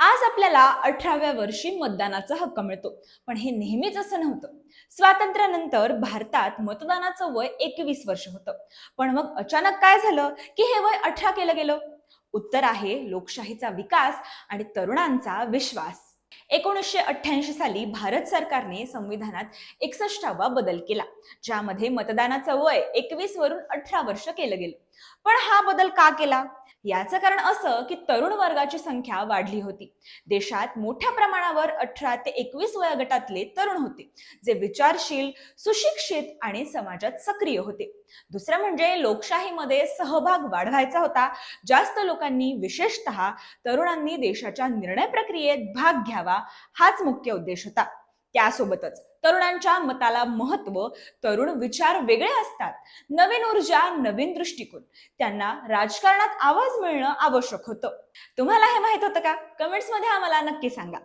आज आपल्याला अठराव्या वर्षी मतदानाचा हक्क मिळतो. पण हे नेहमीच असं नव्हतं. स्वातंत्र्यानंतर भारतात मतदानाचं वय एकवीस वर्ष होतं. पण मग अचानक काय झालं? की हे वय अठरा केलं गेलं? उत्तर आहे लोकशाहीचा विकास आणि तरुणांचा विश्वास. एकोणीसशे अठ्ठ्याऐंशी साली भारत सरकारने संविधानात एकसष्टावा बदल केला ज्यामध्ये मतदानाचं वय एकवीस वरून अठरा वर्ष केलं गेलं. पण हा बदल का केला? याचं कारण असं की तरुण वर्गाची संख्या वाढली होती. देशात मोठ्या प्रमाणावर अठरा ते एकवीस वयोगटातले तरुण होते जे विचारशील सुशिक्षित आणि समाजात सक्रिय होते. दुसरं म्हणजे लोकशाहीमध्ये सहभाग वाढवायचा होता. जास्त लोकांनी विशेषतः तरुणांनी देशाच्या निर्णय प्रक्रियेत भाग घ्यावा. हाच मुख्य उद्देश होता. त्यासोबतच तरुणांच्या मताला महत्त्व तरुण विचार वेगळे असतात. नवीन ऊर्जा नवीन दृष्टिकोन त्यांना राजकारणात आवाज मिळणं आवश्यक होतं. तुम्हाला हे माहीत होतं का? कमेंट्समध्ये आम्हाला नक्की सांगा.